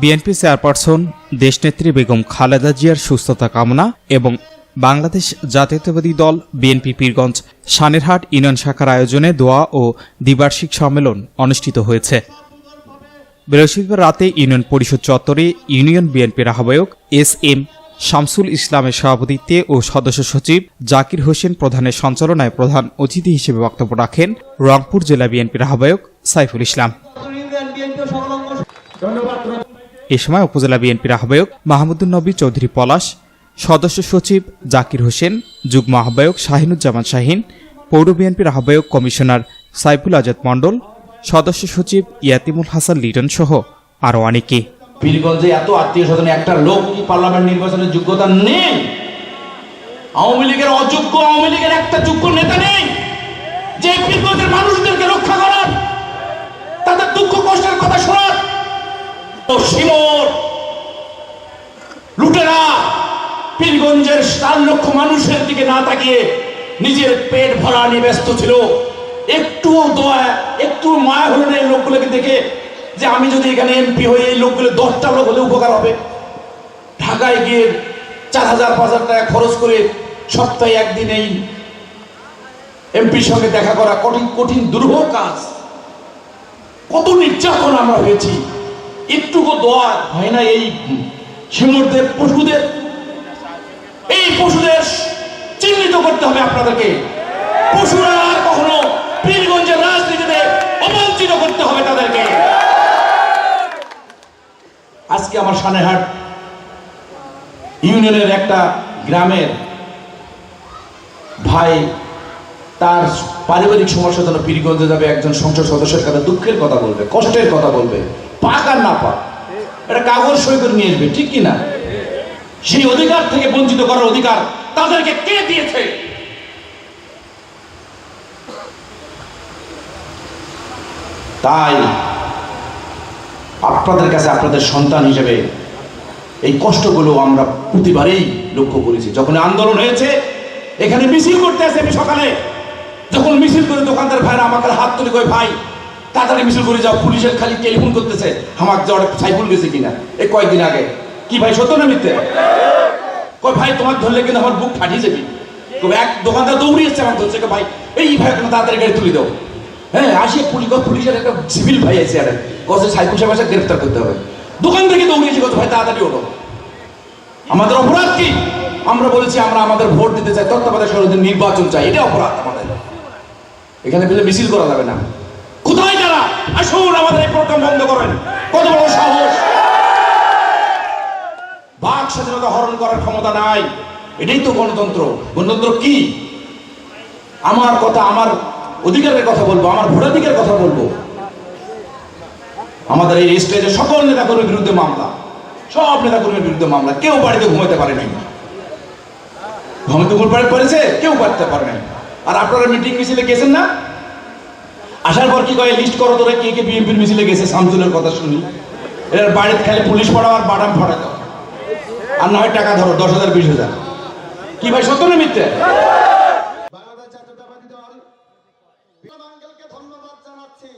BNP chairperson, দেশনেত্রী বেগম খালেদা জিয়ার সুস্থতা কামনা এবং বাংলাদেশ জাতীয়তাবাদী দল বিএনপি পীরগঞ্জ সানেরহাট ইউনিয়ন শাখার আয়োজনে দোয়া ও দ্বিবার্ষিক সম্মেলন অনুষ্ঠিত হয়েছে। বৃহস্পতিবার রাতে ইউনিয়ন পরিষদ চত্বরে ইউনিয়ন বিএনপির আহ্বায়ক এস এম শামসুল ইসলামের সভাপতিত্বে ও সদস্য সচিব জাকির হোসেন প্রধানের সঞ্চালনায় প্রধান অতিথি হিসেবে বক্তব্য রাখেন রংপুর জেলা বিএনপির আহ্বায়ক সাইফুল ইসলাম। এ সময় উপজেলা বিএনপির আহ্বায়ক মাহমুদুল নবী চৌধুরী পলাশ, সদস্য সচিব জাকির হোসেন, যুগ্ম আহ্বায়ক শাহিনুজ্জামান শাহিন, পৌর বিএনপির আহ্বায়ক কমিশনার সাইফুল আজাদ মণ্ডল, সদস্য সচিব ইয়াতিমুল হাসান লিটন সহ আরও অনেকে। পীরগঞ্জে এত আত্মীয় স্বজন, একটা লোক পার্লামেন্ট নির্বাচনের যোগ্যতা নেই? আওয়ামী লীগের অযোগ্য, আওয়ামী লীগের একটা যোগ্য নেতা নেই? যে পীরগঞ্জের মানুষদেরকে রক্ষা তাদের দুঃখ কষ্টের কথা শোনার ও সিমর লুটেরা, পীরগঞ্জের চার লক্ষ মানুষের দিকে না তাকিয়ে নিজের পেট ভরা নিয়ে ব্যস্ত ছিল। একটু দয়া একটু মায়া হলো না এই লোকগুলোকে দেখে যে আমি যদি এখানে এমপি হই, এই লোকগুলো দশটা লোক হলে উপকার হবে। ঢাকায় গিয়ে চার হাজার, পাঁচ হাজার টাকা খরচ করে সপ্তাহে একদিন এই এমপির সঙ্গে দেখা করা কঠিন কঠিন দুর্ভোগ কাজ। কত নির্যাতন আমরা হয়েছি। একটুকু দোয়া হয় না এই সিমুরদের পশুদের। এই পশুদের চিহ্নিত করতে হবে আপনাদেরকে। পশুরা আর কখনো পীরগঞ্জের রাজনীতিতে অবঞ্চিত করতে হবে তাদেরকে। আজকে আমার সানেহাট ইউনিয়নের একটা গ্রামের ভাই তার পারিবারিক সমস্যার জন্য পীরগঞ্জে যাবে, একজন সংসদ সদস্যের কাছে দুঃখের কথা বলবে, কষ্টের কথা বলবে, পাক আর না পাক। এটা কাগজ সই করে নিয়ে আসবে, ঠিক কি না সেই অধিকার থেকে বঞ্চিত করার অধিকার তাদেরকে কে দিয়েছে? তাই আপনাদের কাছে আপনাদের সন্তান হিসেবে এই কষ্টগুলো আমরা প্রতিবারেই লক্ষ্য করেছি। যখন আন্দোলন হয়েছে, এখানে মিছিল করতে আসে আমি সকালে। যখন মিছিল করে দোকানদার ভাইরা আমাকে হাত তুলে কই ভাই, তাড়াতাড়ি মিছিল করে যাও, পুলিশের খালি টেলিফোন করতেছে। আমার যাওয়ার সাইফুল গেছে কিনা? এই কয়েকদিন আগে। কি ভাই, সত্য না মিথ্যে? কই ভাই তোমার ধরলে কিন্তু আমার বুক ফাটিয়ে যাবি। এক দোকানদার দৌড়িয়েছে আমার ধরছে। ভাই, এই ভাই কেন তাড়াতাড়ি গাড়ি তুলে দাও। হ্যাঁ আসে পুলিশ পুলিশের একটা সিভিল ভাই আছে আরে কসে সাইফুল সাহেব গ্রেফতার করতে হবে। দোকান থেকে দৌড়িয়েছে কত ভাই, তাড়াতাড়ি ওঠো। আমাদের অপরাধ কি? আমরা বলেছি, আমরা আমাদের ভোট দিতে চাই, তত্ত্বাবধায়ক সরকারের নির্বাচন চাই। এটা অপরাধ। এখানে পেলে মিছিল করা যাবে না। কোথায় যারা? আসুন, আমাদের এই প্রোগ্রাম বন্ধ করেন। কত বড় সাহস। বাক স্বাধীনতা হরণ করার ক্ষমতা নাই। এটাই তো গণতন্ত্র। গণতন্ত্র কি? আমার কথা, আমার অধিকারের কথা বলব, আমার ভোটাধিকারের কথা বলব। আমাদের এই স্টেজে সকল নেতাকর্মীর বিরুদ্ধে মামলা। সব নেতাকর্মীর বিরুদ্ধে মামলা। কেউ বাড়িতে ঘুমাতে পারে নাই। ঘুমাতে পেরেছে, কেউ পারতে পারে নাই। আর আপনারা মিটিং মিছিলে গেছেন না? আসার পর কি কয় লিস্ট করো তোরা কে কে বিএনপির মিছিলে গেছে শামসুলের কথা শুনি। এর বাড়িতে খালি পুলিশ পড়াও আর বাদাম ফড়া দাও আর না হয় টাকা ধরো দশ হাজার বিশ হাজার। কি ভাই সত্য না মিথ্যে? বাংলাদেশ জাতীয়তাবাদী দল বিনোদ আঙ্কেলকে ধন্যবাদ জানাচ্ছি।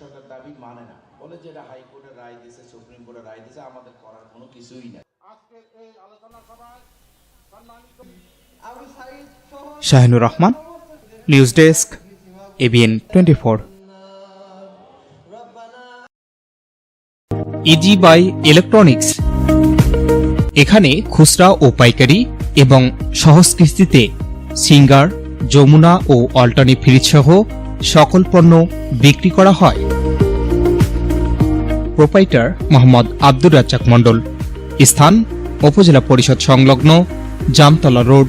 সরকার দাবি মানে না। বলে যে এটা হাইকোর্টের রায় দিয়েছে সুপ্রিম কোর্টের রায় দিয়েছে আমাদের করার কোনো কিছুই নাই। আজকের এই আলোচনা সভায় সম্মানিত Shahinur Rahman, news desk ABN twenty four. Easy buy electronics. এখানে খুচরা ও পাইকারি এবং সহজ কিস্তিতে সিঙ্গার, যমুনা ও অল্টানি ফ্রিজ সহ সকল পণ্য বিক্রি করা হয়। প্রোপাইটার মোহাম্মদ আব্দুর রাজ্জাক মণ্ডল। স্থান উপজেলা পরিষদ সংলগ্ন জামতলা রোড।